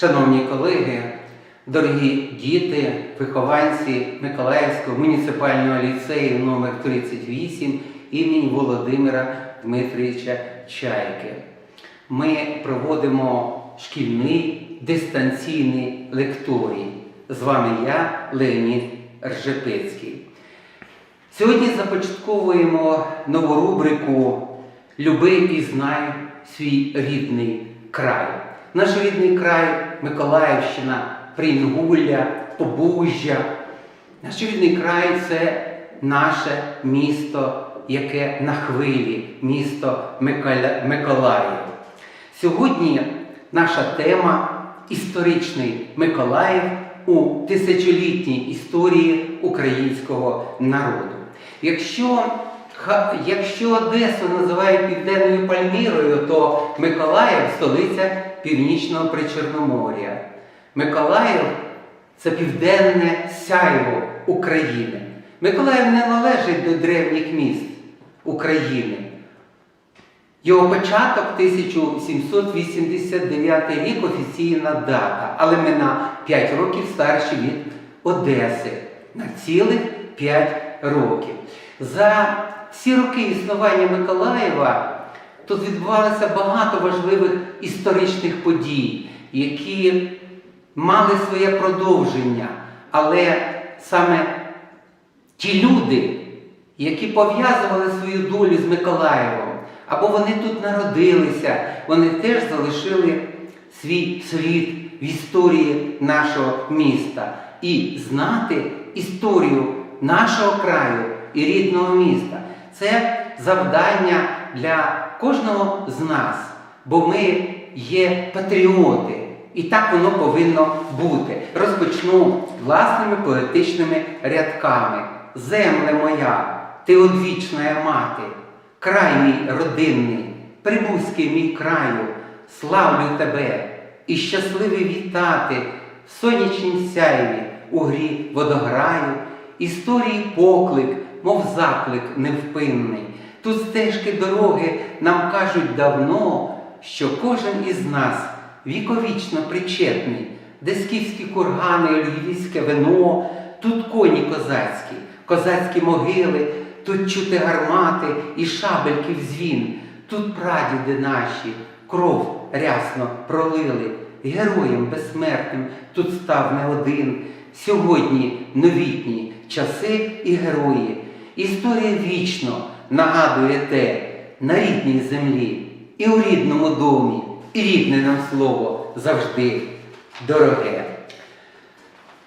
Шановні колеги, дорогі діти, вихованці Миколаївського муніципального ліцею номер 38 імені Володимира Дмитровича Чайки. Ми проводимо шкільний дистанційний лекторій. З вами я, Леонід Ржепецький. Сьогодні започатковуємо нову рубрику Люби і знай свій рідний край. Наш рідний край Миколаївщина, Прінгулля, Побужжя. Наш рідний край це наше місто, яке на хвилі, місто Миколаїв. Сьогодні наша тема історичний Миколаїв у тисячолітній історії українського народу. Якщо, якщо Одесу називають Південною Пальмірою, то Миколаїв столиця Північного Причорномор'я. Миколаїв це південне сяйво України. Миколаїв не належить до древніх міст України. Його початок 1789 рік офіційна дата, але ми на 5 років старші від Одеси. На цілих 5 років. За всі роки існування Миколаєва тут відбувалося багато важливих історичних подій, які мали своє продовження, але саме ті люди, які пов'язували свою долю з Миколаєвом, або вони тут народилися, вони теж залишили свій слід в історії нашого міста. І знати історію нашого краю і рідного міста це завдання для кожного з нас, бо ми є патріоти. І так воно повинно бути. Розпочну власними поетичними рядками. Земле моя, ти одвічна мати, край мій родинний, прибузький мій краю, славлю тебе і щасливий вітати в сонячнім сяйві у грі водограю, історії поклик, мов заклик невпинний. Тут стежки дороги нам кажуть давно, що кожен із нас віковічно причетний, де скіфські кургани, львівське вино, тут коні козацькі, козацькі могили, тут чути гармати і шабельків дзвін, тут прадіди наші кров рясно пролили, героям безсмертним тут став не один. Сьогодні новітні часи і герої. Історія вічно нагадує те на рідній землі і у рідному домі, і рідне нам слово завжди дороге.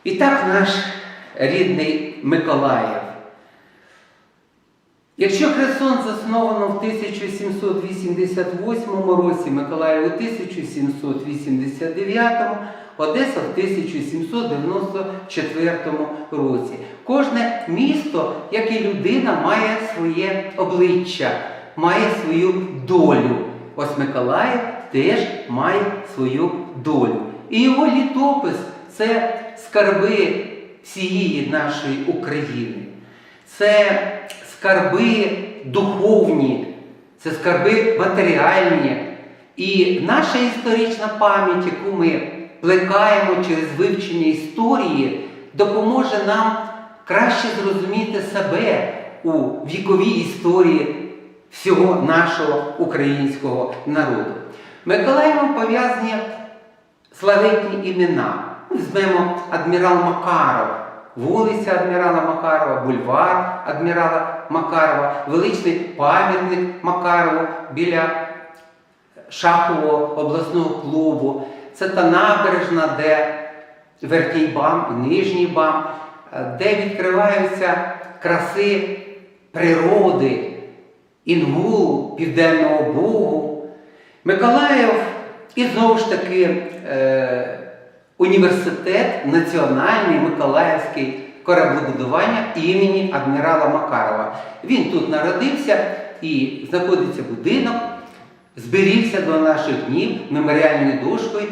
І так наш рідний Миколаїв. Якщо Херсон засновано в 1788 році, Миколаїв у 1789, Одеса в 1794 році. Кожне місто, як і людина, має своє обличчя, має свою долю. Ось Миколаїв теж має свою долю. І його літопис це скарби всієї нашої України. Це скарби духовні, це скарби матеріальні. І наша історична пам'ять, яку ми плекаємо через вивчення історії, допоможе нам краще зрозуміти себе у віковій історії всього нашого українського народу. Миколаєвом пов'язані славетні імена. Візьмемо адмірал Макаров, вулиця адмірала Макарова, бульвар адмірала Макарова, величний пам'ятник Макарову біля Шахового обласного клубу. Це та набережна, де верхній бам і нижній бам, е, де відкриваються краси природи, Інгулу, Південного Бугу. Миколаїв і знову ж таки е, університет Національний Миколаївський кораблебудування імені адмірала Макарова. Він тут народився і знаходиться будинок, зберігся до наших днів меморіальною дошкою,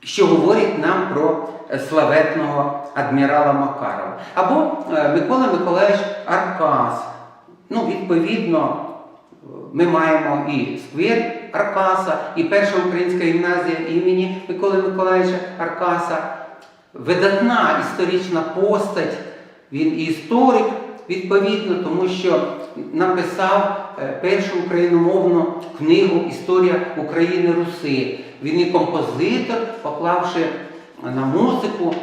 що говорить нам про е, славетного адмірала Макарова. Або е, Микола Миколаївич Аркас. Ну, відповідно, ми маємо і сквер Аркаса і перша українська гімназія імені Миколи Миколаївича Аркаса. Видатна історична постать, він і історик, відповідно, тому що написав е, першу україномовну книгу Історія України Руси. Він і композитор, поклавши на музику,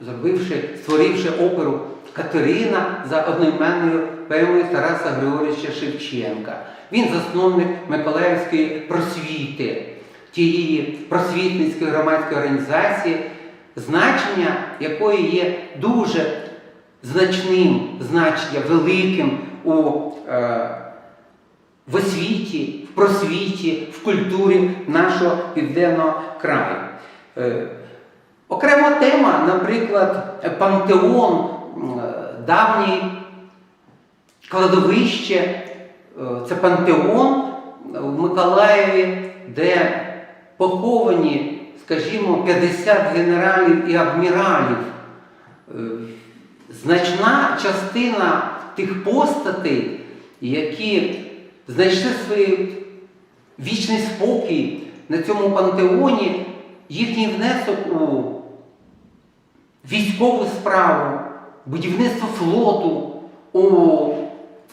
зробивши, створивши оперу Катерина за одноіменною поемою Тараса Григоровича Шевченка. Він засновник Миколаївської просвіти, тієї просвітницької громадської організації, значення якої є дуже значним, значення великим у е, в освіті, в просвіті, в культурі нашого південного краю. Е, окрема тема, наприклад, пантеон, давній кладовище, е, це пантеон в Миколаєві, де поховані, скажімо, 50 генералів і адміралів. Е, Значна частина тих постатей, які знайшли свій вічний спокій на цьому пантеоні, їхній внесок у військову справу, будівництво флоту, у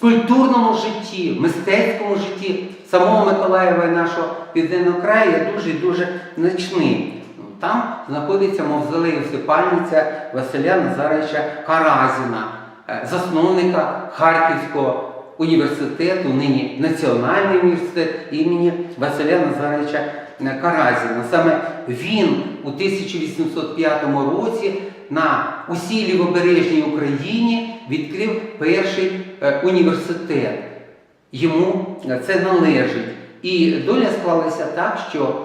культурному житті, мистецькому житті самого Миколаєва і нашого південного краю є дуже і дуже значний. Там знаходиться мавзолей усипальниця Василя Назаровича Каразіна, е, засновника Харківського університету, нині Національний університет імені Василя Назаровича Каразіна. Саме він у 1805 році на усій лівобережній Україні відкрив перший е, університет. Йому е, це належить. І доля склалася так, що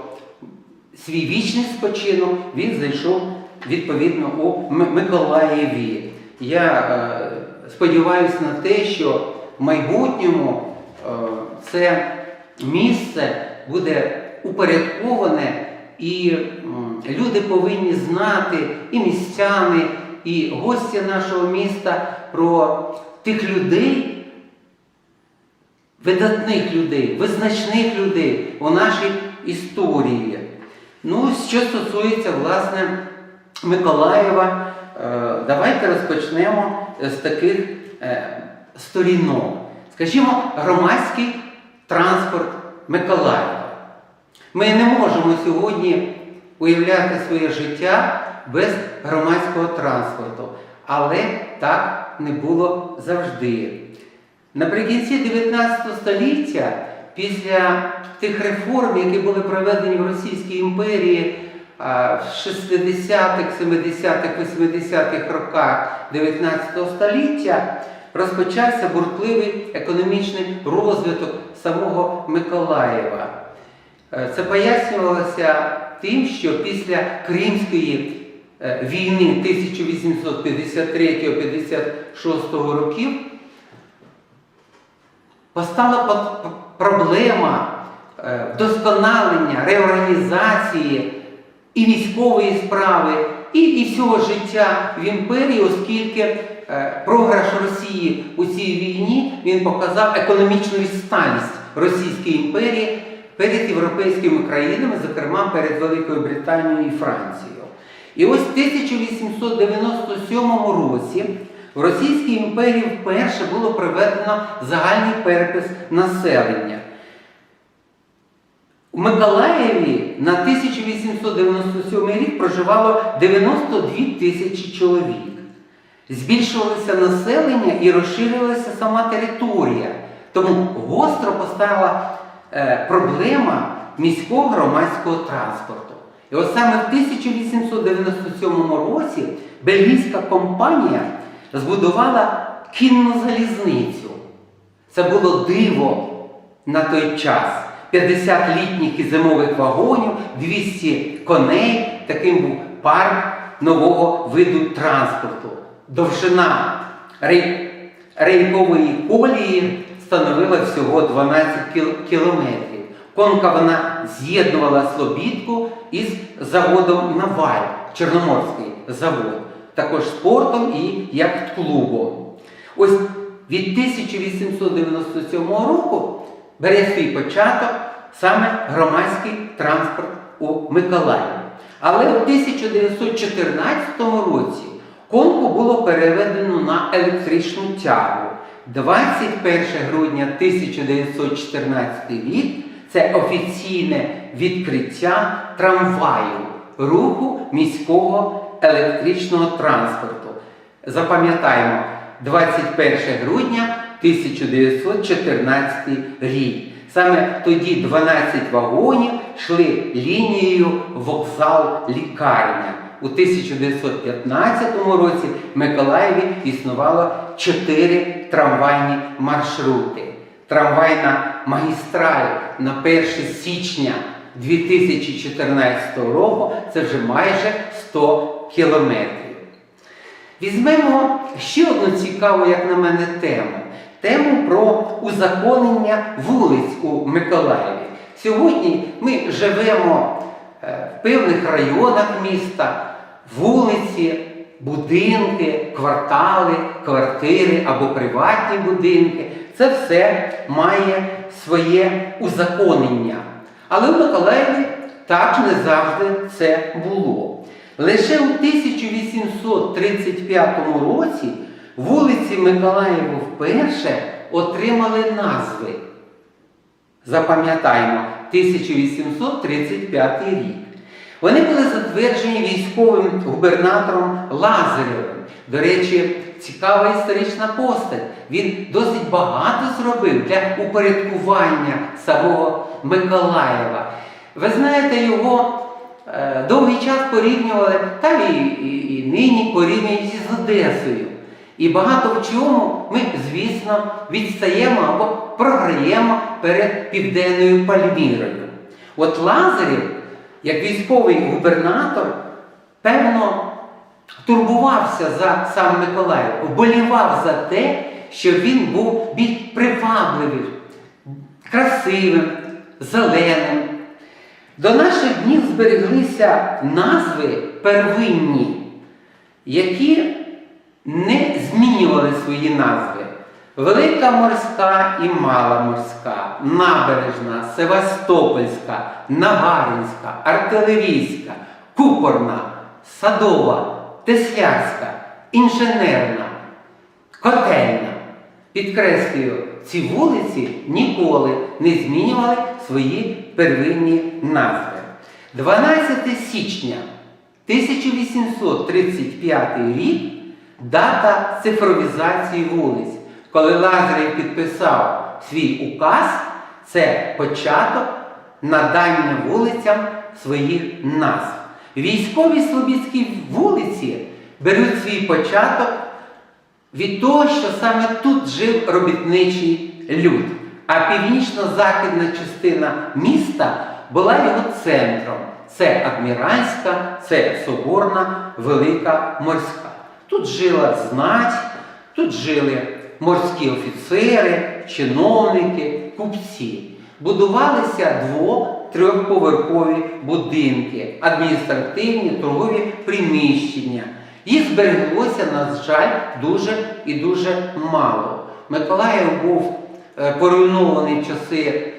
свій вічний спочинок він зайшов відповідно у Миколаєві. Я е, сподіваюся на те, що в майбутньому е, це місце буде упорядковане, і люди повинні знати, і містяни, і гості нашого міста про тих людей, видатних людей, визначних людей у нашій історії. Ну, що стосується, власне, Миколаєва, е, давайте розпочнемо з таких е, сторінок. Скажімо, громадський транспорт Миколаєва. Ми не можемо сьогодні уявляти своє життя без громадського транспорту, але так не було завжди. Наприкінці 19 століття, після тих реформ, які були проведені в Російській імперії в 60-х, 70-х, 80-х роках 19 століття, розпочався буртливий економічний розвиток самого Миколаєва. Е, Це пояснювалося тим, що після Кримської е, війни 1853-56 років постала проблема е, вдосконалення, реорганізації і військової справи, і, і всього життя в імперії, оскільки програш Росії у цій війні він показав економічну відсталість Російської імперії перед європейськими країнами, зокрема перед Великою Британією і Францією. І ось в 1897 році в Російській імперії вперше було проведено загальний перепис населення. У Миколаєві на 1897 рік проживало 92 тисячі чоловік. Збільшувалося населення і розширювалася сама територія. Тому гостро постала е, проблема міського громадського транспорту. І от саме в 1897 році бельгійська компанія збудувала кінну залізницю. Це було диво на той час. 50 літніх і зимових вагонів, 200 коней. Таким був парк нового виду транспорту. Довжина рей- рейкової колії становила всього 12 кіл- кілометрів. Конка вона з'єднувала Слобідку із заводом Наваль, Чорноморський завод, також спортом і яхт-клубом. Ось від 1897 року бере свій початок саме громадський транспорт у Миколаєві. Але у 1914 році конку було переведено на електричну тягу. 21 грудня 1914 рік це офіційне відкриття трамваю руху міського електричного транспорту. Запам'ятаємо, 21 грудня 1914 рік. Саме тоді 12 вагонів йшли лінією вокзал-лікарня. У 1915 році в Миколаєві існувало 4 трамвайні маршрути. Трамвайна магістраль на 1 січня 2014 року це вже майже 100 кілометрів. Візьмемо ще одну цікаву, як на мене, тему. Тему про узаконення вулиць у Миколаєві. Сьогодні ми живемо е, в певних районах міста, вулиці, будинки, квартали, квартири або приватні будинки. Це все має своє узаконення. Але в Миколаєві так не завжди це було. Лише у 1835 році вулиці Миколаєву вперше отримали назви. Запам'ятаємо, 1835 рік. Вони були затверджені військовим губернатором Лазаревим. До речі, цікава історична постать. Він досить багато зробив для упорядкування самого Миколаєва. Ви знаєте, його е, довгий час порівнювали, та і, і, і нині порівнюють з Одесою. І багато в чому ми, звісно, відстаємо або програємо перед Південною Пальмірою. От Лазарів, як військовий губернатор, певно, турбувався за сам Миколаїв, вболівав за те, щоб він був більш привабливим, красивим, зеленим. До наших днів збереглися назви первинні, які не змінювали свої назви. Велика морська і мала морська, набережна, Севастопольська, Нагаринська, артилерійська, купорна, садова, теслярська, інженерна, котельна. Підкреслюю, ці вулиці ніколи не змінювали свої первинні назви. 12 січня 1835 рік дата цифровізації вулиць. Коли Лазарів підписав свій указ, це початок надання вулицям своїх назв. Військові Слобідські вулиці беруть свій початок від того, що саме тут жив робітничий люд, а північно-західна частина міста була його центром. Це Адміральська, це Соборна, Велика Морська. Тут жила знать, тут жили морські офіцери, чиновники, купці. Будувалися дво-трьохповерхові будинки, адміністративні торгові приміщення. Їх збереглося, на жаль, дуже і дуже мало. Миколаїв був е, поруйнований часи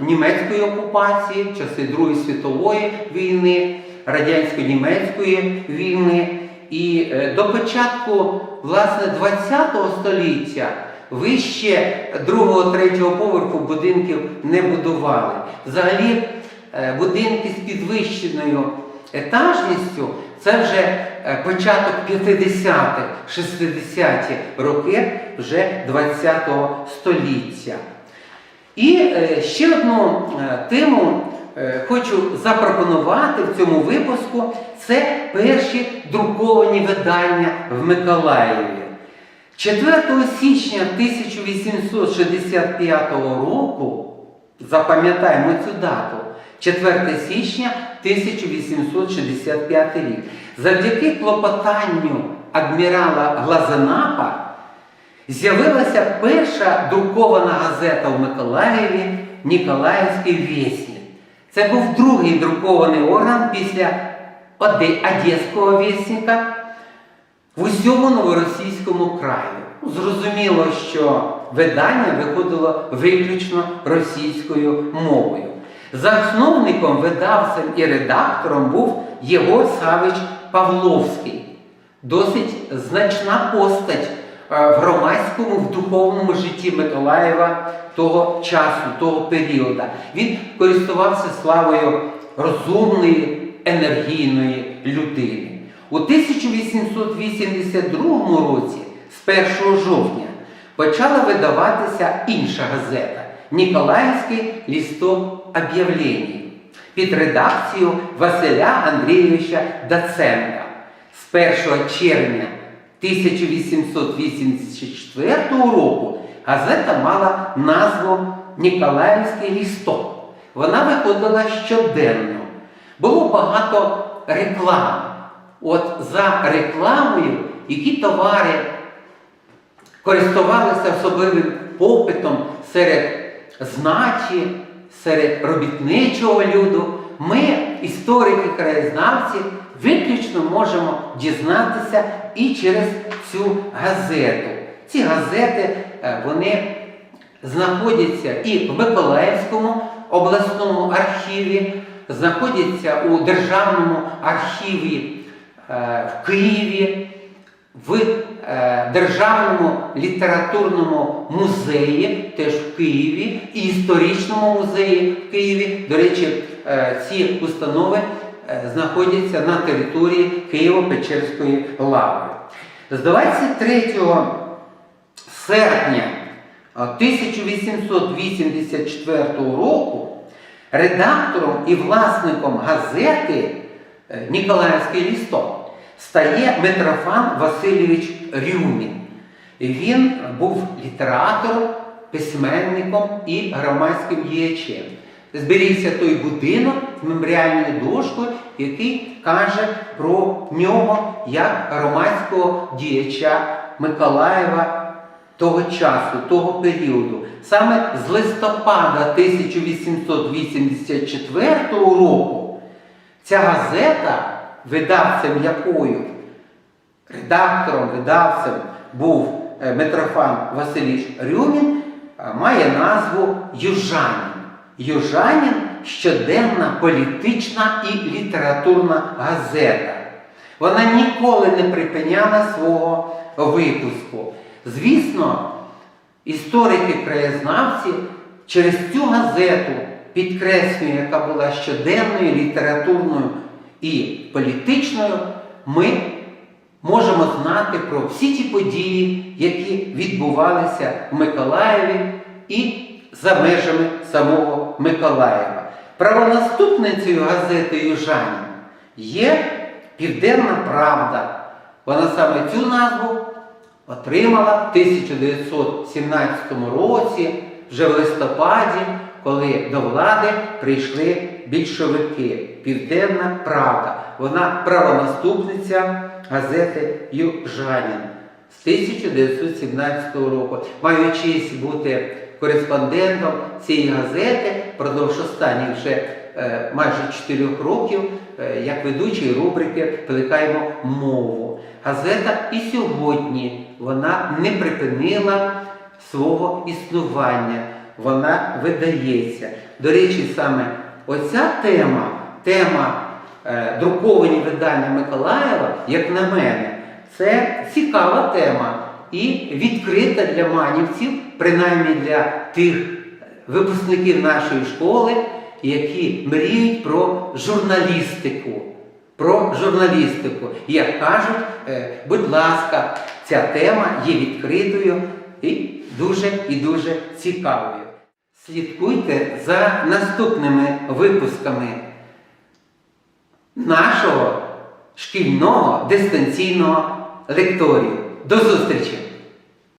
німецької окупації, часи Другої світової війни, радянсько-німецької війни. І е, до початку власне ХХ століття вище другого-третього поверху будинків не будували. Взагалі, е, будинки з підвищеною етажністю це вже е, початок 50-х, 60-ті роки вже ХХ століття. І ще одну тему хочу запропонувати в цьому випуску. Це перші друковані видання в Миколаєві. 4 січня 1865 року, запам'ятаємо цю дату, 4 січня 1865 рік, завдяки клопотанню адмірала Глазенапа з'явилася перша друкована газета в Миколаєві Ніколаївський вісник. Це був другий друкований орган після Оде- Одеського вісника в усьому новоросійському краю. Зрозуміло, що видання виходило виключно російською мовою. Засновником, видавцем і редактором був Єгор Савич Павловський. Досить значна постать в громадському, в духовному житті Миколаєва того часу, того періоду. Він користувався славою розумної, енергійної людини. У 1882 році, з 1 жовтня, почала видаватися інша газета Ніколаївський лісток об'явлень під редакцією Василя Андрійовича Даценка. З 1 червня 1884 року газета мала назву Ніколаївський лісток. Вона виходила щоденно. Було багато реклами. От за рекламою, які товари користувалися особливим попитом серед знаті, серед робітничого люду, ми, історики, краєзнавці, виключно можемо дізнатися і через цю газету. Ці газети е, вони знаходяться і в Миколаївському обласному архіві, знаходяться у Державному архіві е, в Києві, в е, Державному літературному музеї, теж в Києві, і історичному музеї в Києві. До речі, ці установи знаходяться на території Києво-Печерської лави. З 23 серпня 1884 року редактором і власником газети е, Ніколаївський лісток стає Митрофан Васильович Рюмін. Він був літератором, письменником і громадським діячем. Зберігся той будинок з меморіальною дошкою, який каже про нього як громадського діяча Миколаєва того часу, того періоду. Саме з листопада 1884 року ця газета, видавцем якою редактором, видавцем був е, Митрофан Васильович Рюмін, е, має назву Южанин. Южанин щоденна політична і літературна газета. Вона ніколи не припиняла свого випуску. Звісно, історики-краєзнавці через цю газету підкреслює, яка була щоденною, літературною і політичною, ми можемо знати про всі ті події, які відбувалися в Миколаєві і за межами самого Миколаєва. Правонаступницею газети Южанин є Південна Правда. Вона саме цю назву отримала в 1917 році, вже в листопаді, коли до влади прийшли більшовики. Південна Правда. Вона правонаступниця газети Южанин з 1917 року. Маю честь бути кореспондентом цієї газети впродовж останніх вже е, майже 4 років, е, як ведучий рубрики Плекаємо мову. Газета і сьогодні вона не припинила свого існування, вона видається. До речі, саме оця тема, тема е, друковані видання Миколаєва, як на мене, це цікава тема і відкрита для манівців, принаймні для тих випускників нашої школи, які мріють про журналістику. Про журналістику. Як кажуть, е, будь ласка, ця тема є відкритою і дуже і дуже цікавою. Слідкуйте за наступними випусками нашого шкільного дистанційного лекторію. До зустрічі!